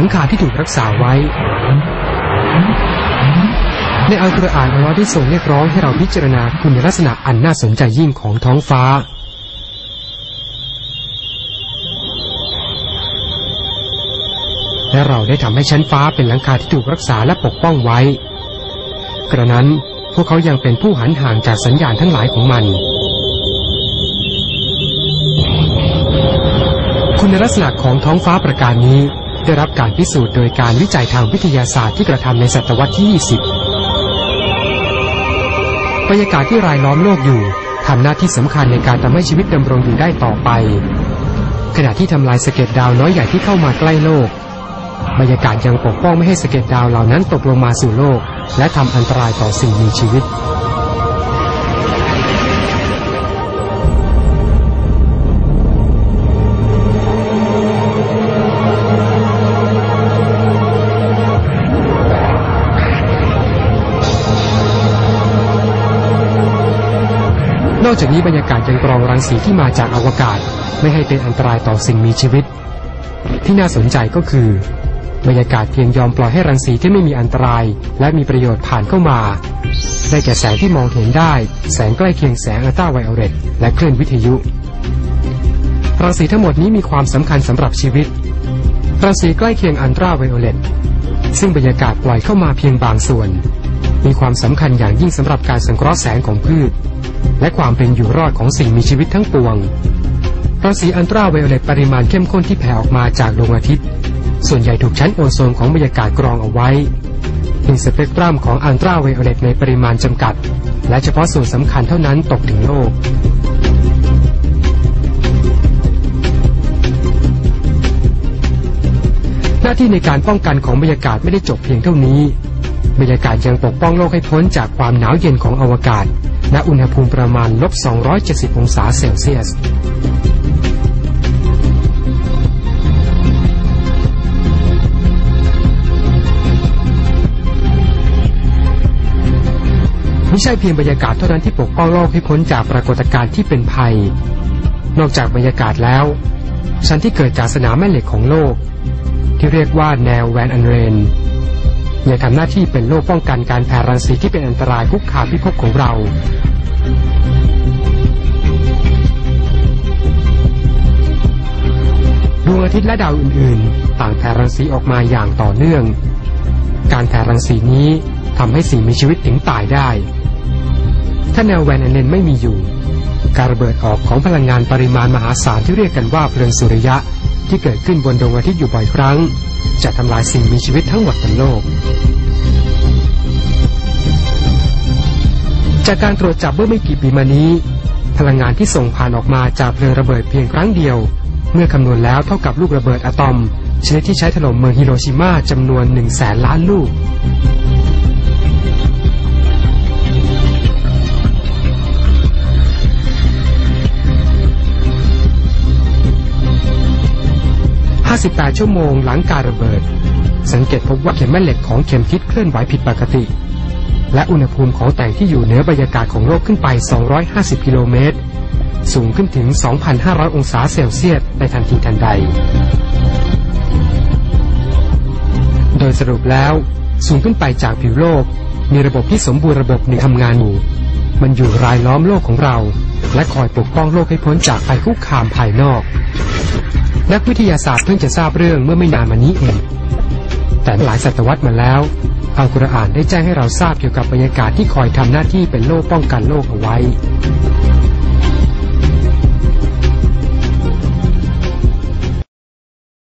ลังคาที่ถูกรักษาไว้ ในอัลกุรอานอัลลอฮ์ได้ทรงเรียกร้องให้เราพิจารณาคุณลักษณะอันน่าสนใจยิ่งของท้องฟ้า และเราได้ทำให้ชั้นฟ้าเป็นหลังคาที่ถูกรักษาและปกป้องไว้ กระนั้นพวกเขายังเป็นผู้หันห่างจากสัญญาณทั้งหลายของมันคุณลักษณะของท้องฟ้าประการนี้ ได้รับการพิสูจน์โดยการวิจัยทางวิทยาศาสตร์ที่กระทำในศตวรรษที่ 20 บรรยากาศที่รายล้อมโลกอยู่ทำหน้าที่สำคัญในการทำให้ชีวิตดำรงอยู่ได้ต่อไป ขณะที่ทำลายสะเก็ดดาวน้อยใหญ่ที่เข้ามาใกล้โลก บรรยากาศยังปกป้องไม่ให้สะเก็ดดาวเหล่านั้นตกลงมาสู่โลก และทำอันตรายต่อสิ่งมีชีวิต นอกจากนี้บรรยากาศยังกรองรังสีที่มาจากอวกาศ ไม่ให้เป็นอันตรายต่อสิ่งมีชีวิต ที่น่าสนใจก็คือบรรยากาศเพียงยอมปล่อยให้รังสีที่ไม่มีอันตราย และมีประโยชน์ผ่านเข้ามา ได้แก่แสงที่มองเห็นได้ แสงใกล้เคียงแสงอัลตราไวโอเลตและคลื่นวิทยุ รังสีทั้งหมดนี้มีความสำคัญสำหรับชีวิต รังสีใกล้เคียงอัลตราไวโอเลตซึ่งบรรยากาศปล่อยเข้ามาเพียงบางส่วน มีความสำคัญอย่างยิ่งสำหรับการสังเคราะห์แสงของพืช และความเป็นอยู่รอดของสิ่งมีชีวิตทั้งปวงรังสีอัลตราไวโอเลตปริมาณเข้มข้นที่แผ่ออกมาจากดวงอาทิตย์ ส่วนใหญ่ถูกชั้นโอโซนของบรรยากาศกรองเอาไว้ถึงสเปกตรัมของอัลตราไวโอเลตในปริมาณจำกัด และเฉพาะส่วนสำคัญเท่านั้นตกถึงโลกหน้าที่ในการป้องกันของบรรยากาศไม่ได้จบเพียงเท่านี้ บรรยากาศยังปกป้องโลกให้พ้นจากความหนาวเย็นของอวกาศ ณ อุณหภูมิประมาณลบ 270 องศาเซลเซียสไม่ใช่เพียงบรรยากาศเท่านั้นที่ปกป้องโลกให้พ้นจากปรากฏการณ์ที่เป็นภัย นอกจากบรรยากาศแล้ว ชั้นที่เกิดจากสนามแม่เหล็กของโลก ที่เรียกว่าแนวแวนอันเรน ยังทำหน้าที่เป็นโลกป้องกันการแผ่รังสีที่เป็นอันตรายคุกคามพิภพของเราดวงอาทิตย์และดาวอื่นๆ ต่างแผ่รังสีออกมาอย่างต่อเนื่อง การแผ่รังสีนี้ทำให้สิ่งมีชีวิตถึงตายได้ ถ้าแนวแวนอันเลนไม่มีอยู่ การระเบิดออกของพลังงานปริมาณมหาศาลที่เรียกกันว่าเพลิงสุริยะ ที่เกิดขึ้นบนดวงอาทิตย์อยู่บ่อยครั้ง จะทำลายสิ่งมีชีวิตทั้งหมดบนโลก จากการตรวจจับเมื่อไม่กี่ปีมานี้ พลังงานที่ส่งผ่านออกมาจากเพลิงระเบิดเพียงครั้งเดียว เมื่อคำนวณแล้วเท่ากับลูกระเบิดอะตอมชนิดที่ใช้ถล่มเมืองฮิโรชิมาจำนวน1 0 0 0 0แสนล้านลูก 58 ชั่วโมงหลังการระเบิด สังเกตพบว่าเข็มแม่เหล็กของเข็มทิศเคลื่อนไหวผิดปกติ และอุณหภูมิของแต่งที่อยู่เหนือบรรยากาศของโลกขึ้นไป 250 กิโลเมตร สูงขึ้นถึง 2,500 องศาเซลเซียสในทันทีทันใด โดยสรุปแล้วสูงขึ้นไปจากผิวโลก มีระบบที่สมบูรณ์ระบบหนึ่งทำงานอยู่ มันอยู่รายล้อมโลกของเรา และคอยปกป้องโลกให้พ้นจากภัยคุกคามภายนอก นักวิทยาศาสตร์เพิ่งจะทราบเรื่องเมื่อไม่นานมานี้เอง แต่หลายศตวรรษมาแล้วอัลกุรอานได้แจ้งให้เราทราบเกี่ยวกับบรรยากาศที่คอยทำหน้าที่เป็นโล่ป้องกันโลกเอาไว้